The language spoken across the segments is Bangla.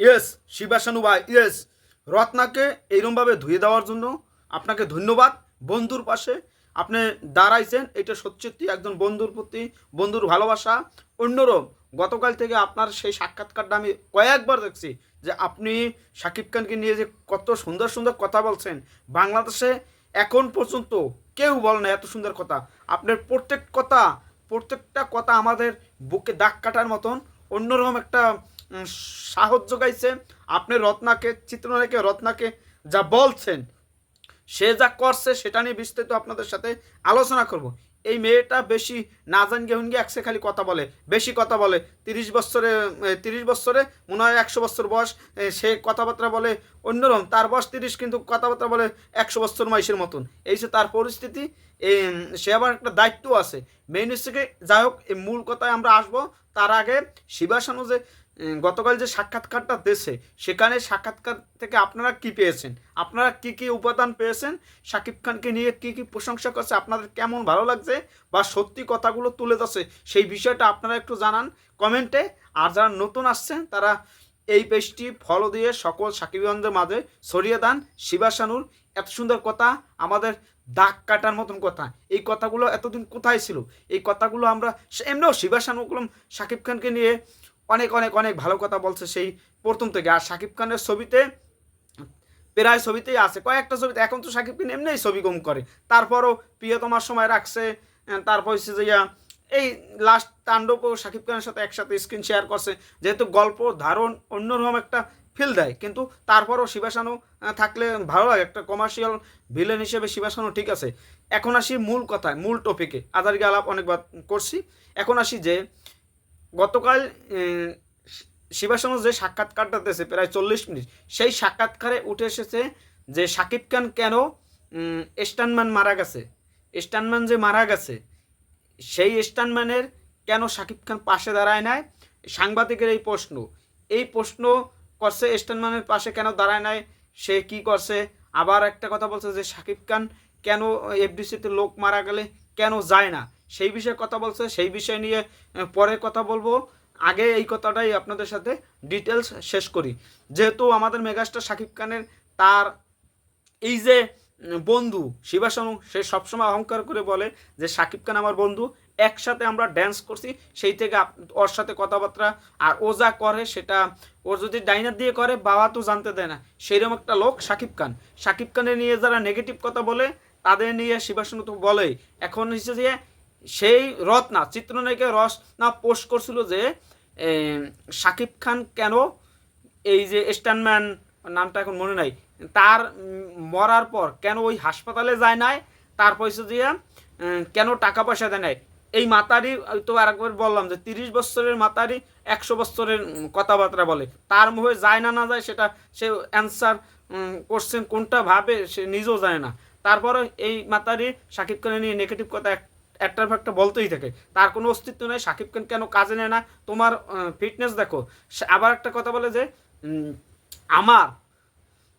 ইয়েস শিবাসানু ভাই, ইয়েস। রত্নাকে এইরমভাবে ধুয়ে দেওয়ার জন্য আপনাকে ধন্যবাদ। বন্ধুর পাশে আপনি দাঁড়াইছেন, এটা সত্যি একজন বন্ধুর প্রতি, বন্ধুর ভালোবাসা। অন্যরকম, গতকাল থেকে আপনার সেই সাক্ষাৎকারটা আমি কয়েকবার দেখছি যে আপনি শাকিব খানকে নিয়ে যে কত সুন্দর সুন্দর কথা বলছেন। বাংলাদেশে এখন পর্যন্ত কেউ বলে না এত সুন্দর কথা। আপনার প্রত্যেক কথা, প্রত্যেকটা কথা আমাদের বুকে দাগ কাটার মতন। অন্যরকম একটা সাহস যোগাইছে। আপনি রত্নাকে, চিত্রনায়কে রত্নাকে যা বলছেন, সে যা করছে, সেটা নিয়ে বিস্তারিত আপনাদের সাথে আলোচনা করব। এই মেয়েটা বেশি না জান গেহুন গিয়ে একসে খালি কথা বলে, বেশি কথা বলে। তিরিশ বছরে তিরিশ বছরে, মনে হয় একশো বছর বয়স সে কথাবার্তা বলে অন্যরকম। তার বয়স তিরিশ, কিন্তু কথাবার্তা বলে একশো বছর মাইসের মতন। এই যে তার পরিস্থিতি সে আবার একটা দায়িত্ব আছে। মেইন থেকে যাই হোক, এই মূল কথায় আমরা আসব। তার আগে শিবাসানু যে গতকাল যে সাক্ষাৎকারটা দিয়েছে, সেখানে সাক্ষাৎকার থেকে আপনারা কি পেয়েছেন? আপনারা কি কি উপাদান পেয়েছেন? শাকিব খানকে নিয়ে কি কি প্রশংসা করছে? আপনাদের কেমন ভালো লাগছে? বা সত্যি কথাগুলো তুলে ধরছে? সেই বিষয়টা আপনারা একটু জানান কমেন্টে। আর যারা নতুন আসছেন, তারা এই পেজটি ফলো দিয়ে সকল সাকিবগঞ্জের মাঝে ছড়িয়ে দেন শিবাসানুর এত সুন্দর কথা আমাদের দাগ কাটার মতন কথা। এই কথাগুলো এতদিন কোথায় ছিল? এই কথাগুলো আমরা এমনিও শিবাসানু কলম শাকিব খানকে নিয়ে অনেক অনেক অনেক ভালো কথা বলছে সেই প্রথম থেকে। আর শাকিব খানের ছবিতে, প্রায় ছবিতেই আছে। কয়েকটা ছবিতে। এখন তো শাকিব খান এমনিই ছবি কম করে। তারপরও প্রিয়তমার সময় রাখছে তারপর হচ্ছে যে এই লাস্ট তাণ্ডবও শাকিব খানের সাথে একসাথে স্ক্রিন শেয়ার করছে। যেহেতু গল্প ধারণ অন্যরকম একটা ফিল দেয়। কিন্তু তারপরও শিবাসানু থাকলে ভালো লাগে। একটা কমার্শিয়াল ভিলেন হিসেবে শিবাসানু ঠিক আছে। এখন আসি মূল কথায়, মূল টপিকে আধারিকে আলাপ অনেকবার করছি। এখন আসি যে, গতকাল শিবাসানু যে সাক্ষাৎকারটা দিয়েছে প্রায় চল্লিশ মিনিট, সেই সাক্ষাৎকারে উঠে এসেছে যে শাকিব খান কেন স্টানম্যান মারা গেছে। স্টানম্যান যে মারা গেছে, সেই স্টানম্যানের কেন শাকিব খান পাশে দাঁড়ায় নাই? সাংবাদিকের এই প্রশ্ন। এই প্রশ্ন করছে স্টানম্যানের পাশে কেন দাঁড়ায় নাই, সে কি করছে? আবার একটা কথা বলছে যে শাকিব খান কেন এফডিসিতে লোক মারা গেলে কেন যায় না? সেই বিষয়ে কথা বলছে, সেই বিষয় নিয়ে পরে কথা বলব। আগে এই কথাটাই আপনাদের সাথে ডিটেলস শেষ করি। যেহেতু আমাদের মেগাস্টার শাকিব খানের তার এই যে বন্ধু, শিবাসানু, সে সবসময় অহংকার করে বলে যে শাকিব খান আমার বন্ধু একসাথে আমরা ড্যান্স করছি, সেই থেকে ওর সাথে কথাবার্তা, আর ও যা করে সেটা, ওর যদি ডাইনার দিয়ে করে, বাবা তো জানতে দেয় না। সেইরকম একটা লোক শাকিব খান। শাকিব খানের নিয়ে যারা নেগেটিভ কথা বলে, তাদের নিয়ে শিবাসানু তো বলেই। এখন হচ্ছে যে, সেই রত্না, চিত্রনায়িকা রস না পোস্ট করছিল যে শাকিব খান কেন এই যে স্ট্যান্ডম্যান নামটা এখন মনে নাই, তার মরার পর কেন ওই হাসপাতালে যায় নাই? তারপর হচ্ছে যে কেন টাকা পয়সা দেয় নাই? এই মাতারি তো আরেকবার বললাম যে তিরিশ বছরের মাতারি একশো বছরের কথাবার্তা বলে। তার মুখে যায় না না যায় সেটা সে অ্যান্সার কোশ্চেন কোনটা ভাবে সে নিজেও জানে না। তারপরে এই মাতারি শাকিব খানের নিয়ে নেগেটিভ কথা এক- একটার একটা বলতেই থাকে। তার কোনো অস্তিত্ব নেই শাকিব খান কেন কাজে নেয় না? তোমার ফিটনেস দেখো। আবার একটা কথা বলে যে আমার,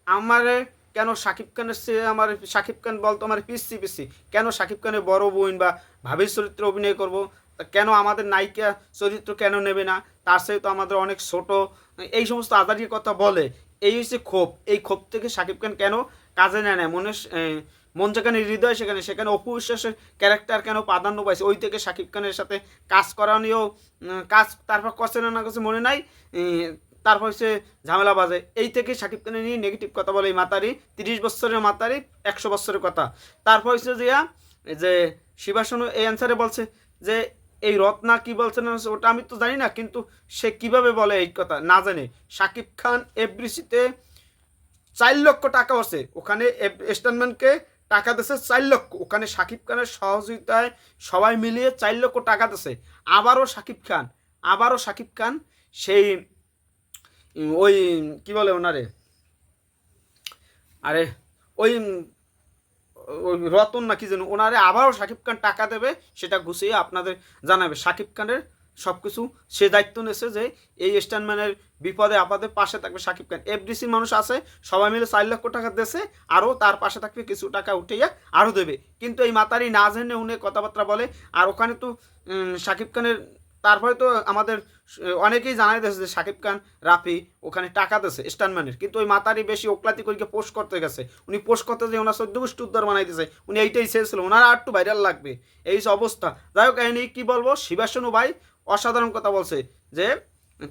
আমারে কেন শাকিব খানের সে আমার শাকিব খান বলতো আমার পিসি পিসি। কেন শাকিব খানের বড় বোন বা ভাবির চরিত্রে অভিনয় করব? কেন আমাদের নায়িকা চরিত্র কেন নেবে না? তার সাথে তো আমাদের অনেক ছোট। এই সমস্ত আদারির কথা বলে, এই হচ্ছে ক্ষোভ। এই ক্ষোভ থেকে শাকিব খান কেন কাজে নেয় না? মনে মন যেখানে হৃদয়, সেখানে সেখানে অপু বিশ্বাসের ক্যারেক্টার কেন প্রাধান্য পাইছে? ওই থেকে শাকিব খানের সাথে কাজ করা নিয়েও কাজ তারপর করছে না করছে মনে নাই? তারপর হচ্ছে ঝামেলা বাজে। এই থেকে শাকিব খানের নিয়ে নেগেটিভ কথা বলে এই মাতারি, তিরিশ বছরের মাতারি, একশো বছরের কথা। তারপর হচ্ছে যে যে শিবাসনু এই অ্যান্সারে বলছে যে, এই রত্না কি বলছে না ওটা আমি তো জানি না, কিন্তু সে কীভাবে বলে এই কথা না জানে। শাকিব খান এফবিসিতে চার লক্ষ টাকা আছে ওখানে স্ট্যান্ডম্যানকে টাকা দিছে চার লক্ষ। ওখানে শাকিব খানের সহযোগিতায় সবাই মিলিয়ে চার লক্ষ টাকা দিছে আবারও শাকিব খান, আবারও শাকিব খান সেই ওই, কি বলে ওনারে? আরে, ওই ওই রতন না কি যেন, ওনারে আবারও শাকিব খান টাকা দেবে, সেটা গুছিয়ে আপনাদের জানাবে। শাকিব খানের সব কিছু সে দায়িত্ব নিয়েছে যে, এই স্ট্যান্ডম্যানের বিপদে আপদে পাশে থাকবে শাকিব খান। এফডিসির মানুষ আছে, সবাই মিলে চার লক্ষ টাকা দেশে আরও তার পাশে থাকবে কিছু টাকা উঠিয়ে আরও দেবে। কিন্তু এই মাতারি না জেনে উনি কথাবার্তা বলে, আর ওখানে তো শাকিব খানের তারপরে তো আমাদের অনেকেই জানাই দিয়েছে যে সাকিব খান, রাফি ওখানে টাকা দিয়েছে স্টানম্যানের কিন্তু ওই মাতারি বেশি ওকলাতি করে পোস্ট করতে গেছে। উনি পোস্ট করতে যে ওনার চোদ্দ গোষ্ঠী উদ্ধার বানাই দিয়েছে। উনি এইটাই চেয়েছিল, ওনার আর একটু ভাইরাল লাগবে। এই অবস্থা। যাই হোক এনে কি বলব? শিবাসনু ভাই অসাধারণ কথা বলছে যে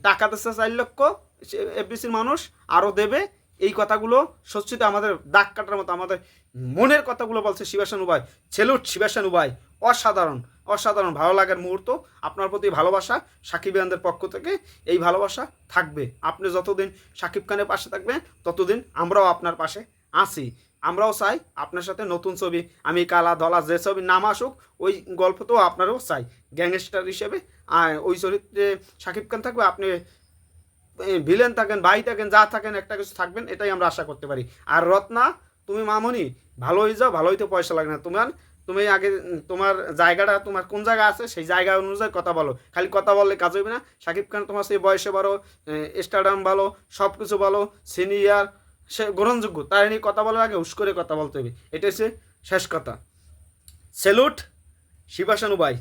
টাকা দিচ্ছে চার লক্ষ এফবিসির মানুষ আরও দেবে। এই কথাগুলো সত্যিতে আমাদের দাগ কাটার মতো, আমাদের মনের কথাগুলো বলছে শিবাসানু ভাই ছেলুট শিবাসানু ভাই অসাধারণ অসাধারণ, ভালো লাগার মুহূর্ত। আপনার প্রতি ভালোবাসা সাকিব খানদের পক্ষ থেকে, এই ভালোবাসা থাকবে। আপনি যতদিন সাকিব খানের পাশে থাকবেন, ততদিন আমরাও আপনার পাশে আছি। আমরাও চাই আপনার সাথে নতুন ছবি, আমি কালা দলা যে ছবি নাম আসুক, ওই গল্প তো আপনারও চাই। গ্যাংস্টার হিসেবে ওই চরিত্রে সাকিব খান থাকবে, আপনি ভিলেন থাকেন, ভাই থাকেন, যা থাকেন, একটা কিছু থাকবেন, এটাই আমরা আশা করতে পারি। আর রত্না, তুমি মামনি, ভালো হয়ে যাও, ভালো হইতে পয়সা লাগে না। তোমার, তুমি আগে তোমার জায়গাটা, তোমার কোন জায়গা আছে, সেই জায়গা অনুযায়ী কথা বলো। খালি কথা বললে কাজ হইবে না। সাকিব খান তোমার সেই বয়সে ভালো স্টাডিয়াম ভালো সব কিছু ভালো, সিনিয়র, সে গ্রহণযোগ্য, তাই নিয়ে কথা বলার আগে হুশ করে কথা বলতে হবে। এটা হচ্ছে শেষ কথা। সেলুট, শিবাসানু ভাই।